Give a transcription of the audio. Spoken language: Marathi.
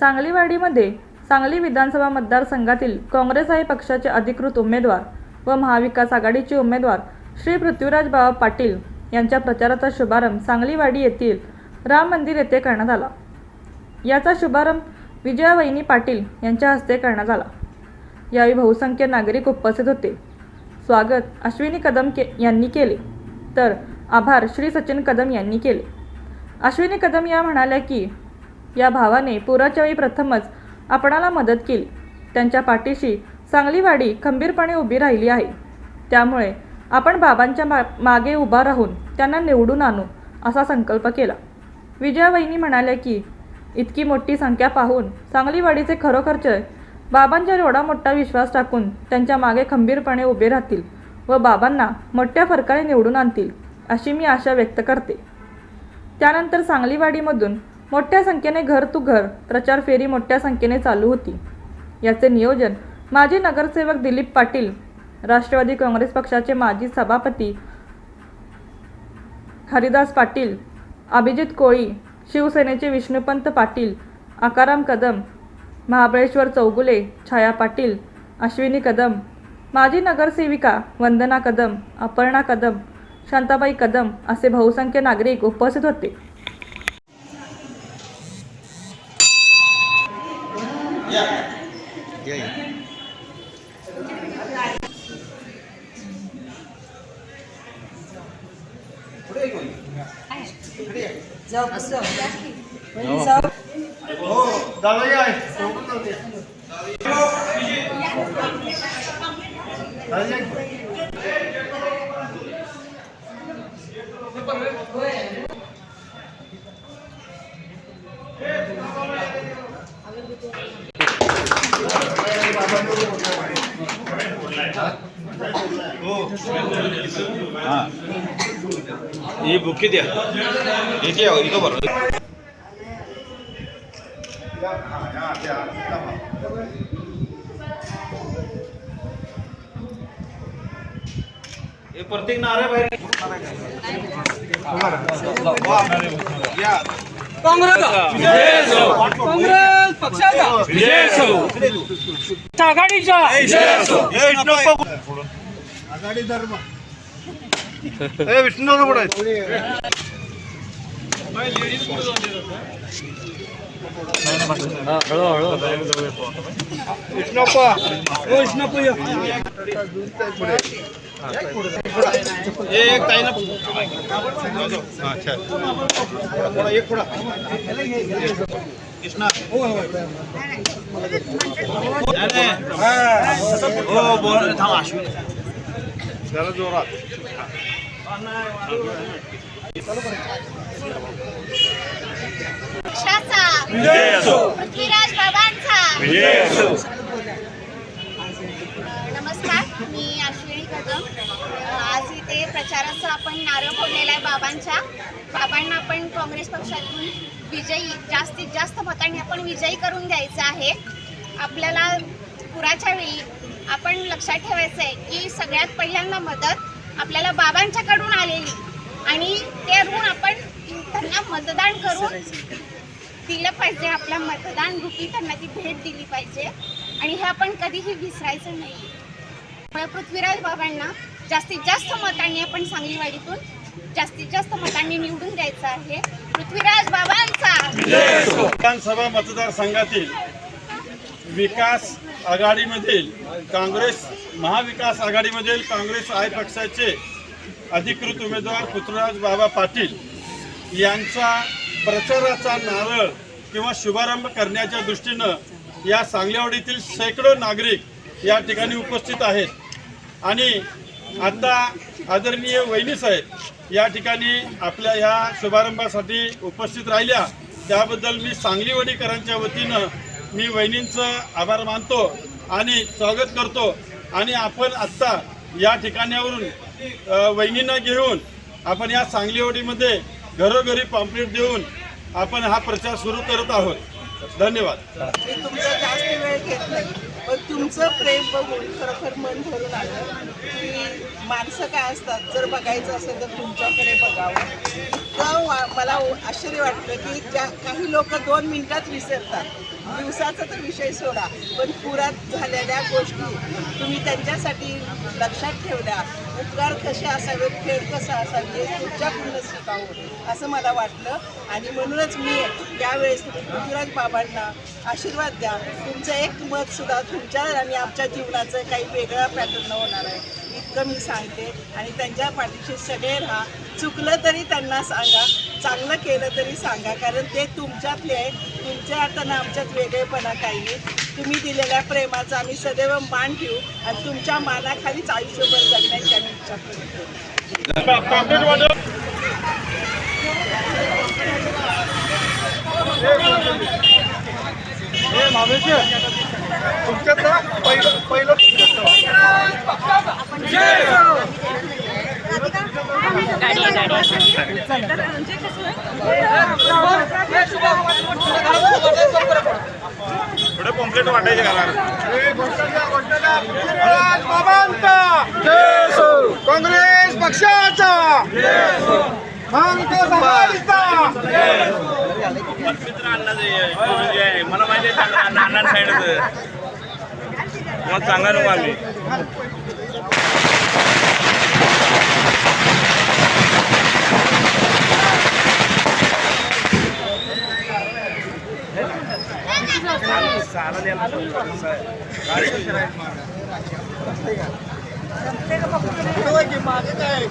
सांगलीवाडीमध्ये सांगली विधानसभा मतदारसंघातील काँग्रेस आहे पक्षाचे अधिकृत उमेदवार व महाविकास आघाडीचे उमेदवार श्री पृथ्वीराज बाबा पाटील यांच्या प्रचाराचा शुभारंभ सांगलीवाडी येथील राम मंदिर येथे करण्यात आला. याचा शुभारंभ विजया वहिनी पाटील यांच्या हस्ते करण्यात आला. यावेळी बहुसंख्य नागरिक उपस्थित होते. स्वागत अश्विनी कदम के यांनी केले. तर आभार श्री सचिन कदम यांनी केले. अश्विनी कदम या म्हणाल्या की या भावाने पुराच्या वेळी प्रथमच आपणाला मदत केली. त्यांच्या पाठीशी सांगलीवाडी खंबीरपणे उभी राहिली आहे. त्यामुळे आपण बाबांच्या मा मागे उभा राहून त्यांना निवडून आणू असा संकल्प केला. विजया म्हणाल्या की इतकी मोठी संख्या पाहून सांगलीवाडीचे खरोखरचे बाबांच्या एवढा मोठा विश्वास टाकून त्यांच्या मागे खंबीरपणे उभे राहतील व बाबांना मोठ्या फरकाने निवडून आणतील अशी मी आशा व्यक्त करते. त्यानंतर सांगलीवाडीमधून मोठ्या संख्येने घर तू घर प्रचार फेरी मोठ्या संख्येने चालू होती. याचे नियोजन माजी नगरसेवक दिलीप पाटील राष्ट्रवादी काँग्रेस पक्षाचे माजी सभापती हरिदास पाटील अभिजित कोळी शिवसेनेचे विष्णुपंत पाटील आकाराम कदम महाबळेश्वर चौगुले छाया पाटील अश्विनी कदम माजी नगरसेविका वंदना कदम अपर्णा कदम शांताबाई कदम असे बहुसंख्य नागरिक उपस्थित होते. या या हा. ही बुकी द्या इथे या इथं बरं हे प्रत्येक नाऱ्या बाहेर या. काँग्रेस. काँग्रेस. पक्षाचा आघाडीचा ए विष्णू पुढे विष्णप्पा एक ताई ना अच्छा थोडा एक थोडा कृष्णा. हो बोल थांब अश्विन जरा जोरात. पृथ्वीराज बाबांचा. नमस्कार मी अश्विनी कदम. आज इथे प्रचाराचा आपण नारळ फोडलेला आहे बाबांच्या. बाबांना आपण काँग्रेस पक्षातून विजयी जास्तीत जास्त मतांनी आपण विजयी करून द्यायचं आहे. आपल्याला पुराच्या वेळी आपण लक्षात ठेवायचं आहे की सगळ्यात पहिल्यांदा मदत आपल्याला बाबांच्याकडून आलेली आणि ते ऋण आपण त्यांना मतदान करून दिलं पाहिजे. आपल्या मतदान रूपी त्यांना ती भेट दिली पाहिजे आणि हे आपण कधीही विसरायचं नाही पृथ्वीराज बाबांना जास्तीत जास्त मतांनी आपण सांगलीवाडीतून जास्तीत जास्त मतांनी निवडून द्यायचं आहे. पृथ्वीराज बाबांचा. विधानसभा मतदारसंघातील विकास आघाडीमधील काँग्रेस महाविकास आघाडीमधील काँग्रेस आय पक्षाचे अधिकृत उमेदवार पृथ्वीराज बाबा पाटील यांचा प्रचाराचा नारळ किंवा शुभारंभ करण्याच्या दृष्टीनं या सांगलीवाडीतील शेकडो नागरिक या ठिकाणी उपस्थित आहेत. आणि आता आदरणीय वहिनी साहेब या ठिकाणी आपल्या ह्या शुभारंभासाठी उपस्थित राहिल्या. त्याबद्दल मी सांगलीवाडीकरांच्या वतीनं मी वहिनींचं आभार मानतो आणि स्वागत करतो. आणि आपण आत्ता या ठिकाणावरून वहिनींना घेऊन आपण या सांगलीवडीमध्ये घरोघरी पॉम्पलेट देऊन आपण हा प्रचार सुरू करत आहोत. धन्यवाद. तुमचा जास्त वेळ पण तुमचं प्रेम बघून खरोखर मन भरून आलं की माणसं काय असतात? जर बघायचं असेल तर तुमच्याकडे बघावं तर वा- मला आश्चर्य वाटलं की ज्या काही लोक दोन मिनिटात विसरतात. दिवसाचा तर विषय सोडा. पण पुरात झालेल्या गोष्टी तुम्ही त्यांच्यासाठी लक्षात ठेवल्या. उपकार कसे असावेत खेळ कसा असावे हे तुमच्याकडूनच शिकावं असं मला वाटलं. आणि म्हणूनच मी यावेळेस तुम्ही पृथ्वीराज बाबांना आशीर्वाद द्या. तुमचं एक मतसुद्धा तुमच्या आणि आमच्या जीवनाचं काही वेगळा पॅटर्न होणार आहे. इतकं मी सांगते आणि त्यांच्या पाठीशी सगळे राहा. चुकलं तरी त्यांना सांगा चांगलं केलं तरी सांगा कारण ते तुमच्यातले आहे तुमच्या हातानं आमच्यात वेगळेपणा काही नाही. तुम्ही दिलेल्या प्रेमाचा आम्ही सदैव मान ठेवू आणि तुमच्या मानाखालीच आयुष्यभर जगण्याची आम्ही इच्छा करतो. हे मामेचे तुमच्यात ना पहिलं पहिलं थोडे पॉम्पलेट वाटायचे बाबांचा. काँग्रेस पक्षाचा. मला माहिती आहे साईड मग सांगा नको आम्ही मागे काय